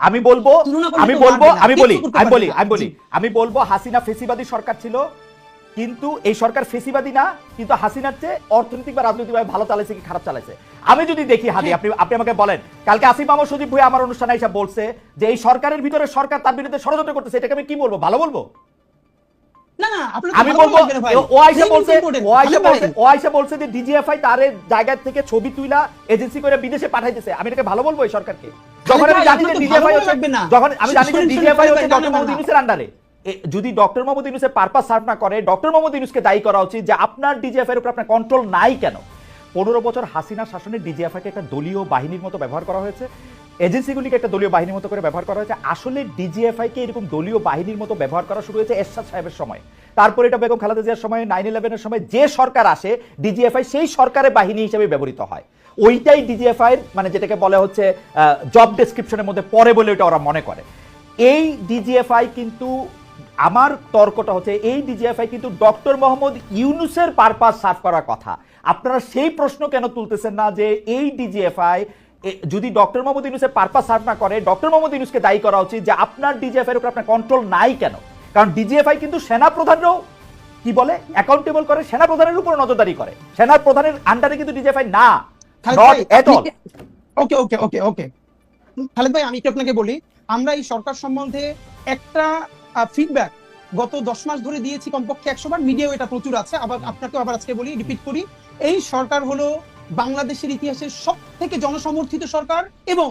আমি বলব আমি বলব আমি বলি আমি বলি আমি বলি আমি বলব হাসিনা ফেসিবাদী সরকার ছিল কিন্তু এই সরকার ফেসিবাদী না কিন্তু হাসিনার চেয়ে অর্থনৈতিক বা রাজনৈতিকভাবে ভালো চালাইছে কি খারাপ চালাইছে? আমি যদি দেখি হাদি। আপনি আপনি আমাকে বলেন কালকে আসিফ মাহমুদ সজীব ভুয়া আমার অনুষ্ঠানে এসে বলছে যে এই সরকারের ভিতরে সরকার তার বিরুদ্ধে ষড়যন্ত্র করতেছে এটাকে আমি কি বলব ভালো বলব? আমি ভালো বলব লাগবে না ভাই। ও আইসা বলছে ও আইসা বলছে ও আইসা বলছে যে ডিজিএফআই তার জায়গা থেকে ছবি তুইলা এজেন্সি করে বিদেশে পাঠাইতেছে। আমি এটাকে ভালো বলব এই সরকারকে? যখন আমি জানি যে ডিজিএফআই হচ্ছে যখন আমি জানি যে শুনুন, শুনুন, ডিজিএফআই হচ্ছে ডক্টর মোহাম্মদ। আন্ডারে যদি ডক্টর মোহাম্মদ ইউনুসের পারপাস সার্ভ না করে ডক্টর মোহাম্মদ ইউনুসকে দায়ী করা উচিত যে আপনার ডিজিএফআই এর উপর আপনার কন্ট্রোল নাই কেন? পনেরো বছর হাসিনা শাসনে ডিজিএফআই কে একটা দলীয় বাহিনীর মতো ব্যবহার করা হয়েছে। এজেন্সিগুলিকে একটা দলীয় বাহিনীর মতো করে ব্যবহার করা হয়েছে। আসলে ডিজিএফআই কে এরকম দলীয় বাহিনীর মতো ব্যবহার করা শুরু হয়েছে এরশাদ সাহেবের সময়। তারপর এটা বেগম খালেদা জিয়ার সময় নাইন ইলেভেনের সময় যে সরকার আসে ডিজিএফআই সেই সরকারের বাহিনী হিসেবে ব্যবহৃত হয়। ওইটাই ডিজিএফআই মানে যেটাকে বলা হচ্ছে জব ডেসক্রিপশনের মধ্যে পরে বলে ওটা ওরা মনে করে। এই ডিজিএফআই কিন্তু আমার তর্কটা হচ্ছে, এই ডিজিএফআই কিন্তু ডক্টর মোহাম্মদ ইউনুসের পারপাস সার্ভ করার কথা। আপনারা সেই প্রশ্ন কেন তুলতেছেন না যে এই ডিজিএফআই যদি ডক্টর মোহাম্মদ ইউনুসের পারপাস সার্ভ না করে ডক্টর মোহাম্মদ ইউনুসকে দায়ী করা উচিত যে আপনার ডিজিএফআই এর উপর আপনার কন্ট্রোল নাই কেন? কারণ ডিজিএফআই কিন্তু সেনা প্রধানরাও কি বলে অ্যাকাউন্টেবল করে সেনা প্রধানের উপর নজরদারি করে। সেনা প্রধানের আন্ডারে কিন্তু ডিজিএফআই না not at all okay okay okay okay. Khaled ভাই আমি একটু আপনাকে বলি আমরা এই সরকার সম্বন্ধে একটা ফিডব্যাক গত দশ মাস ধরে দিয়েছি কমপক্ষে একশো বার। মিডিয়াও এটা প্রচুর আছে আবার আপনাকেও আবার আজকে বলি রিপিট করি। এই সরকার হলো বাংলাদেশের ইতিহাসের সব থেকে জনসমর্থিত সরকার এবং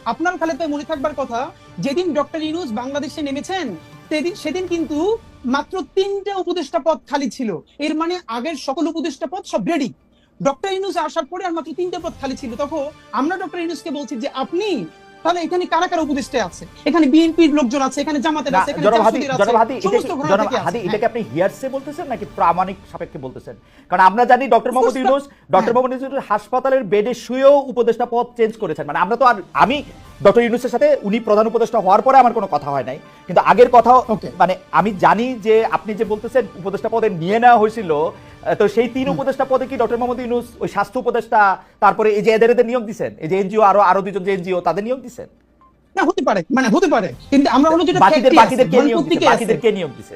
আপনার খালে তো মনে থাকবার কথা, যেদিন ডক্টর ইনুস বাংলাদেশে নেমেছেন, সেদিন সেদিন কিন্তু মাত্র তিনটা উপদেষ্টা পদ খালি ছিল। এর মানে আগের সকল উপদেষ্টা পদ সব রেডি ডক্টর ইনুস আসার পরে আর মাত্র তিনটা পদ খালি ছিল। তখন আমরা ডক্টর ইনুসকে বলছি যে, আপনি তাহলে এখানে কারা কারা উপদেষ্টা আছে এখানে বিএনপির লোকজন আছে এখানে জামাতের আছে এখানে জাসদের আছে হাদি সমস্ত কি- থেকে আছে। হ্যাঁ। এটাকে আপনি হিয়ারসে বলতেছেন নাকি প্রামাণিক সাপেক্ষে বলতেছেন কারণ আমরা জানি ডক্টর মোহাম্মদ ইউনুস ডক্টর হ্যাঁ। মোহাম্মদ ইউনুস হাসপাতালের বেডে শুয়েও উপদেষ্টা পদ চেঞ্জ করেছেন মানে আমরা তো আর আমি ডক্টর ইউনুসের সাথে উনি প্রধান উপদেষ্টা হওয়ার পরে আমার কোনো কথা হয় নাই কিন্তু আগের কথা মানে আমি জানি যে আপনি যে বলতেছেন উপদেষ্টা পদে নিয়ে নেওয়া হয়েছিল তো সেই তিন উপদেষ্টা পদে কি ডক্টর মোহাম্মদ ইউনুস ওই স্বাস্থ্য উপদেষ্টা তারপরে এই যে এদের এদের নিয়োগ দিচ্ছেন এই যে এনজিও আরও আরও দুজন যে এনজিও তাদের নিয়োগ দিচ্ছেন না হতে পারে মানে হতে পারে কিন্তু আমরা হলো যেটা বাকিদের বাকিদের কে নিয়োগ দিচ্ছে বাকিদের কে নিয়োগ দিছে?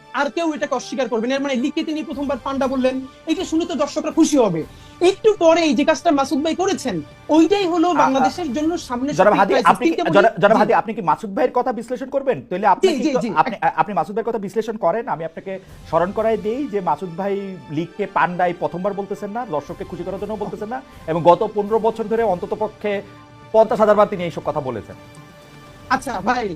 আর কেউ এটাকে অস্বীকার করবেন এর মানে লিগকে তিনি প্রথমবার পান্ডা বললেন। এটা শুনে তো দর্শকরা খুশি হবে। একটু পরে যে কাজটা মাসুদ ভাই করেছেন ওইটাই হলো বাংলাদেশের জন্য সামনে জনাব হাদি আপনি কি- মাসুদ ভাইয়ের কথা বিশ্লেষণ করবেন? তাহলে আপনি। আপনি আপনি মাসুদ ভাইয়ের কথা বিশ্লেষণ করেন। আমি আপনাকে স্মরণ করাই দেই যে মাসুদ ভাই লিগকে পান্ডাই প্রথমবার বলতেছেন না দর্শককে খুশি করার জন্য বলতেছেন না এবং গত পনেরো বছর ধরে অন্তত পক্ষে পঞ্চাশ হাজার বার তিনি এইসব কথা বলেছেন। আচ্ছা ভাই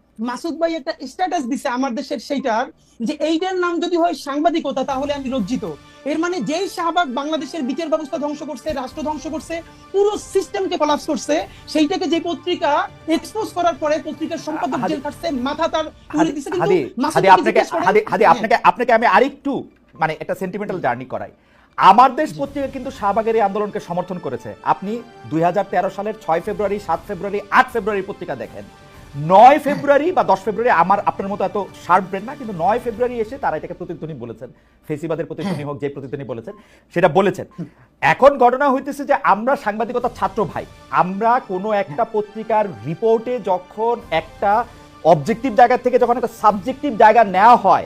মাসুদ ভাই একটা স্ট্যাটাস দিছে আমার দেশের সেইটার যে এইটার নাম যদি হয় সাংবাদিকতা তাহলে আমি লজ্জিত। এর মানে যেই শাহবাগ বাংলাদেশের বিচার ব্যবস্থা ধ্বংস করছে রাষ্ট্র ধ্বংস করছে পুরো সিস্টেমকে কলাপস করছে সেইটাকে যে পত্রিকা এক্সপোজ করার পরে পত্রিকার সম্পাদক জেল খাটছে মাথা তার তুলে দিছে কিন্তু হাদি আপনাকে হাদি হাদি হ্যাঁ। আপনাকে আপনাকে আমি আরেকটু মানে একটা সেন্টিমেন্টাল জার্নি করাই। আমার দেশ পত্রিকা কিন্তু শাহবাগের এই আন্দোলনকে সমর্থন করেছে। আপনি দুই হাজার তেরো সালের ছয় ফেব্রুয়ারি সাত ফেব্রুয়ারি আট ফেব্রুয়ারি পত্রিকা দেখেন। নয় ফেব্রুয়ারি বা দশ ফেব্রুয়ারি, আমার আপনার মতো এত শার্প ব্রেন না, কিন্তু নয় ফেব্রুয়ারি এসে তারা এটাকে প্রতিধ্বনি বলেছেন। ফেসিবাদের প্রতিধ্বনি হোক, যে প্রতিধ্বনি বলেছেন, সেটা বলেছেন। এখন ঘটনা হইতেছে যে আমরা সাংবাদিকতা ছাত্র ভাই, আমরা কোনো একটা পত্রিকার রিপোর্টে যখন একটা অবজেক্টিভ জায়গা থেকে যখন একটা সাবজেক্টিভ জায়গা নেওয়া হয়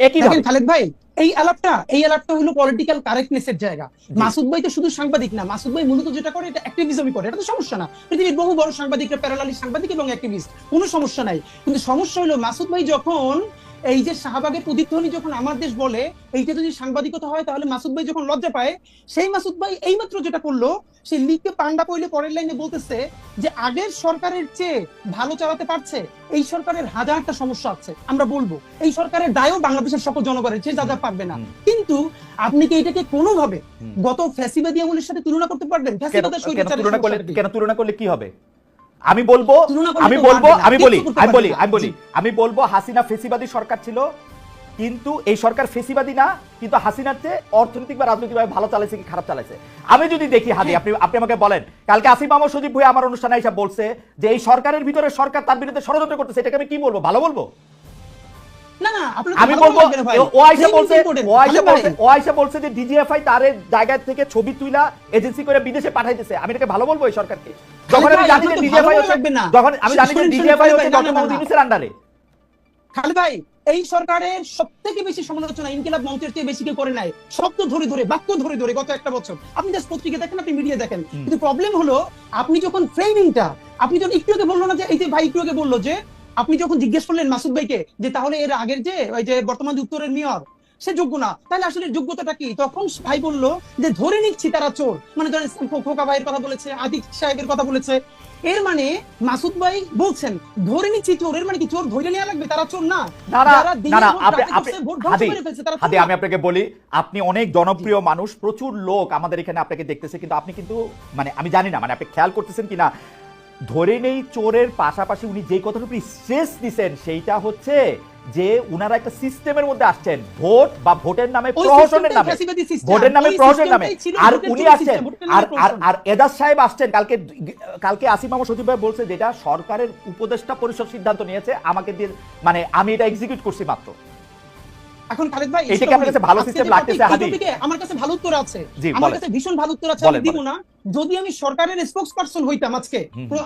একই খালেদ ভাই এই আলাপটা এই আলাপটা হলো পলিটিক্যাল কারেক্টনেসের জায়গা। জি। মাসুদ ভাই তো শুধু সাংবাদিক না মাসুদ ভাই মূলত যেটা করে এটা অ্যাক্টিভিজমই করে এটা তো সমস্যা না। পৃথিবীর বহু বড় সাংবাদিকরা প্যারালালি সাংবাদিক এবং অ্যাক্টিভিস্ট কোনো সমস্যা নাই। কিন্তু সমস্যা হলো মাসুদ ভাই যখন এই যে শাহবাগের প্রতিধ্বনি যখন আমার দেশ বলে এইটা যদি সাংবাদিকতা হয় তাহলে মাসুদ ভাই যখন লজ্জা পায় সেই মাসুদ ভাই এইমাত্র যেটা করল সেই লিগকে পান্ডা পইলে পরের লাইনে বলতেছে যে আগের সরকারের চেয়ে ভালো চালাতে পারছে এই সরকারের হাজারটা সমস্যা আছে আমরা বলব। এই সরকারের দায়ও বাংলাদেশের সকল জনগণের চেয়ে যা যা পারবে না। কিন্তু আপনি কি এটাকে কোনোভাবে। গত ফ্যাসিবাদী আমলের সাথে তুলনা করতে পারবেন? ফ্যাসিবাদের তুলনা করলে কেন তুলনা করলে কি হবে? আমি বলব আমি বলব আমি বলি আমি বলি আমি বলি। আমি বলব হাসিনা ফেসিবাদী সরকার ছিল কিন্তু এই সরকার ফেসিবাদী না কিন্তু হাসিনার চেয়ে অর্থনৈতিক বা রাজনৈতিকভাবে ভালো চালাইছে কি খারাপ চালাইছে? আমি যদি দেখি হাদি হ্যাঁ। আপনি আপনি আমাকে বলেন কালকে আসিফ মাহমুদ সজীব ভুঁইয়া আমার অনুষ্ঠানে এসে বলছে যে এই সরকারের ভিতরে সরকার তার বিরুদ্ধে ষড়যন্ত্র করতেছে এটাকে আমি কি বলব? ভালো বলব? আমি বলব লাগবে না ভাই। ও আইসা বলছে important। ও আইসা ভালো বলছে ও আইসা বলছে যে ডিজিএফআই তার জায়গা থেকে ছবি তুইলা এজেন্সি করে বিদেশে পাঠাইতেছে। আমি এটাকে ভালো বলব এই সরকারকে? যখন আমি জানি যে ডিজিএফআই ভালো না। যখন আমি জানি যে শুনুন, শুনুন, ডিজিএফআই হচ্ছে না, না, ডক্টর না, ইউনূসের আন্ডারে খালি ভাই এই সরকারের সব থেকে বেশি সমালোচনা ইনকিলাব মঞ্চের চেয়ে বেশি কেউ করে নাই। শব্দ ধরে ধরে বাক্য ধরে ধরে গত একটা বছর। আপনি জাস্ট পত্রিকা দেখেন আপনি মিডিয়া দেখেন। কিন্তু প্রবলেম হলো আপনি যখন ফ্রেমিংটা আপনি যখন একটু আগে বলল না যে এই যে ভাই একটু আগে বলল যে আপনি যখন জিজ্ঞেস করলেন মাসুদ ভাইকে যে তাহলে এর আগের যে ওই যে বর্তমান উত্তরের মেয়র সে যোগ্য না। তাহলে আসলে যোগ্যতাটা কি? তখন ভাই বলল যে ধরে নিচ্ছি তারা চোর। মানে ধরেন খোকা ভাইয়ের কথা বলেছে আদিক সাহেবের কথা বলেছে। এর মানে মাসুদ ভাই বলছেন ধরে নিচ্ছি চোর। এর মানে কি চোর ধরে নেওয়া লাগবে? তারা চোর না। হাদি। আমি আপনাকে বলি আপনি অনেক জনপ্রিয় মানুষ প্রচুর লোক আমাদের এখানে আপনাকে দেখতেছে কিন্তু আপনি কিন্তু মানে আমি জানি না মানে আপনি খেয়াল করতেছেন কিনা? ধরে নেই চোরের পাশাপাশি উনি যে কথাটুকু স্ট্রেস দিচ্ছেন সেইটা হচ্ছে যে উনারা একটা সিস্টেমের মধ্যে আসছেন ভোট বা ভোটের নামে প্রহসনের নামে। ভোটের নামে প্রহসনের নামে। আর উনি আসছেন আর আর। আর এদাস সাহেব আসছেন কালকে কালকে আসিফ মামা সচিব ভাই বলছে যেটা সরকারের উপদেষ্টা পরিষদ সিদ্ধান্ত নিয়েছে আমাকে দিয়ে মানে আমি এটা এক্সিকিউট করছি মাত্র। এখন খালেদ ভাই এটা আপনার কাছে ভালো সিস্টেম লাগতেছে, হাদি? আমার কাছে ভালো উত্তর আছে। আমার কাছে ভীষণ ভালো উত্তর আছে আমি দিব না। যদি আমি সরকারের স্পোক্স পারসন হইতাম আজকে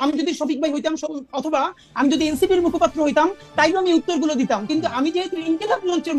আমি যদি শফিক ভাই হইতাম অথবা আমি যদি এনসিপির মুখপাত্র হইতাম তাইলে আমি উত্তরগুলো দিতাম। কিন্তু আমি যেহেতু ইনকিলাব মঞ্চের